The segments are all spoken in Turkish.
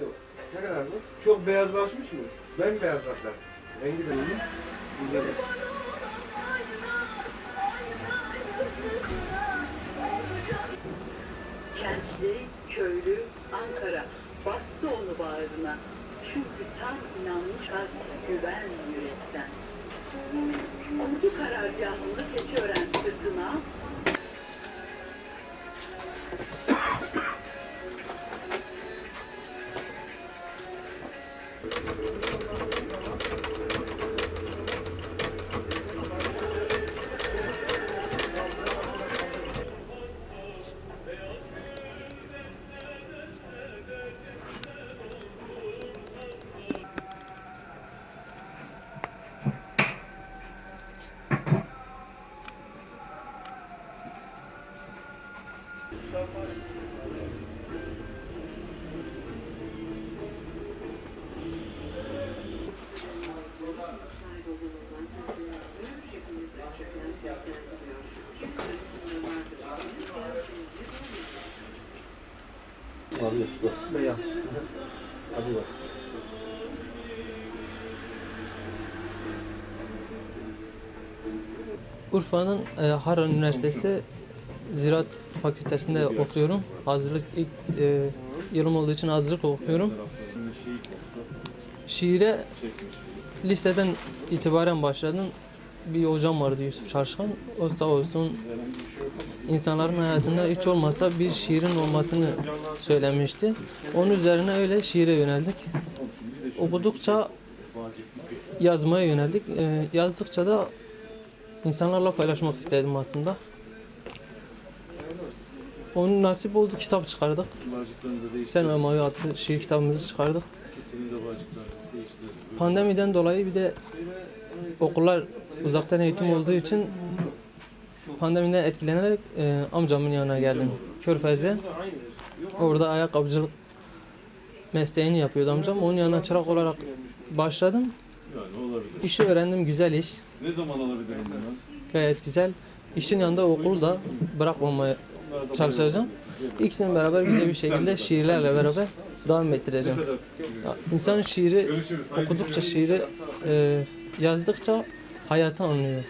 Yok. Ne kadar bu? Çok beyazlaşmış mı? Ben beyaz başlar. Rengi de iyi. Güzel. Kentli, köylü, Ankara bastı onu bağrına. Çünkü tam inanmış kalp güven yürekten. Kurdu karargahını Keçiören sırtına, Alıyorsun. dur. Beyaz. Hadi bas. Urfa'nın e, Harran Üniversitesi Ziraat Fakültesinde okuyorum. Hazırlık ilk e, yılım olduğu için hazırlık okuyorum. Şiire liseden itibaren başladım. Bir hocam vardı Yusuf Şarşkan. O sağ olsun insanların hayatında hiç olmazsa bir şiirin olmasını söylemişti. Onun üzerine öyle şiire yöneldik. Okudukça yazmaya yöneldik. E, yazdıkça da insanlarla paylaşmak istedim aslında. Onun nasip oldu kitap çıkardık. Sen ve Mavi adlı şiir kitabımızı çıkardık. Pandemiden dolayı bir de okullar uzaktan eğitim olduğu için pandemiden etkilenerek e, amcamın yanına geldim. Körfez'de. Orada ayakkabıcılık mesleğini yapıyordu amcam. Onun yanına çırak olarak başladım. Yani olabilir. İşi öğrendim, güzel iş. Ne zaman alabilirim bunu? Gayet güzel. İşin yanında okulu da bırakmamaya çalışacağım. İkisini beraber güzel bir şekilde şiirlerle beraber devam ettireceğim. Ya, İnsanın şiiri okudukça şiiri e, yazdıkça hayatı anlıyor.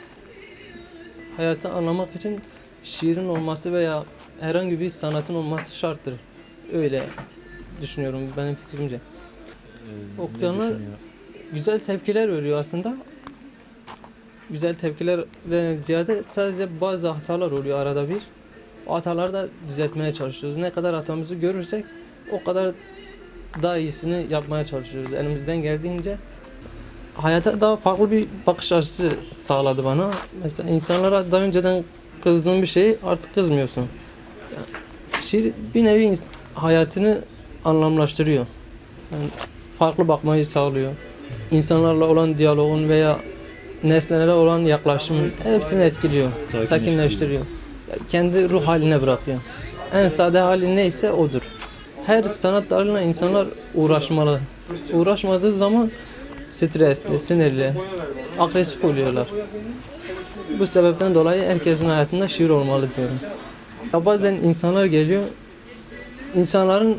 Hayatı anlamak için şiirin olması veya herhangi bir sanatın olması şarttır. Öyle düşünüyorum benim fikrimce. Okuyanlar güzel tepkiler veriyor aslında. Güzel tepkilerden ziyade sadece bazı hatalar oluyor arada bir. O hataları da düzeltmeye çalışıyoruz. Ne kadar hatamızı görürsek o kadar daha iyisini yapmaya çalışıyoruz. Elimizden geldiğince hayata daha farklı bir bakış açısı sağladı bana. Mesela insanlara daha önceden kızdığın bir şeyi artık kızmıyorsun. Yani şiir bir nevi hayatını anlamlaştırıyor. Yani farklı bakmayı sağlıyor. İnsanlarla olan diyalogun veya nesnelere olan yaklaşımın hepsini etkiliyor. Sakinleştiriyor. Kendi ruh haline bırakıyor. En sade hali neyse odur. Her sanat dalıyla insanlar uğraşmalı. Uğraşmadığı zaman stresli, sinirli, agresif oluyorlar. Bu sebepten dolayı herkesin hayatında şiir olmalı diyorum. Ya bazen insanlar geliyor, insanların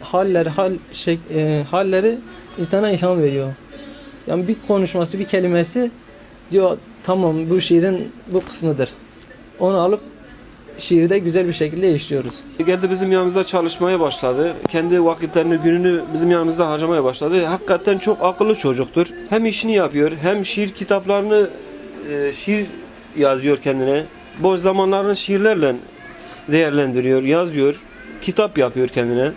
halleri, hal şek, e, halleri insana ilham veriyor. Yani bir konuşması, bir kelimesi diyor tamam bu şiirin bu kısmıdır. Onu alıp şiirde güzel bir şekilde işliyoruz. Geldi bizim yanımızda çalışmaya başladı. Kendi vakitlerini, gününü bizim yanımızda harcamaya başladı. Hakikaten çok akıllı çocuktur. Hem işini yapıyor, hem şiir kitaplarını, e, şiir yazıyor kendine. Boş zamanlarını şiirlerle değerlendiriyor, yazıyor. Kitap yapıyor kendine.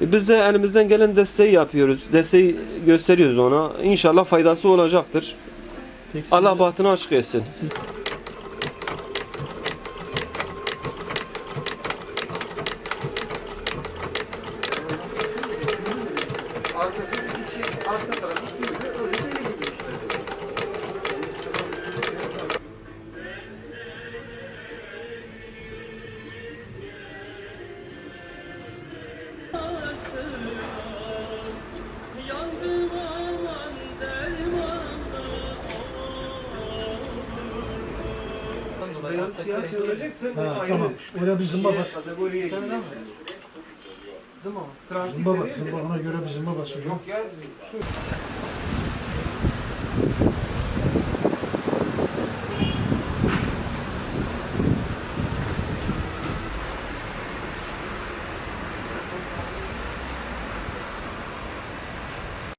E, Biz de elimizden gelen desteği yapıyoruz. Desteği gösteriyoruz ona. İnşallah faydası olacaktır. Allah bahtını açık etsin. Arkasındaki şey, arka tarafı sürüyor. Öyle de iyi işte. Beyaz siyah çevireceksen Ha, tamam. Oraya bizim baba. kategoriye Sen de mi? Zımba bak, zımba ona göre bir zımba basıyor. Yok ya şu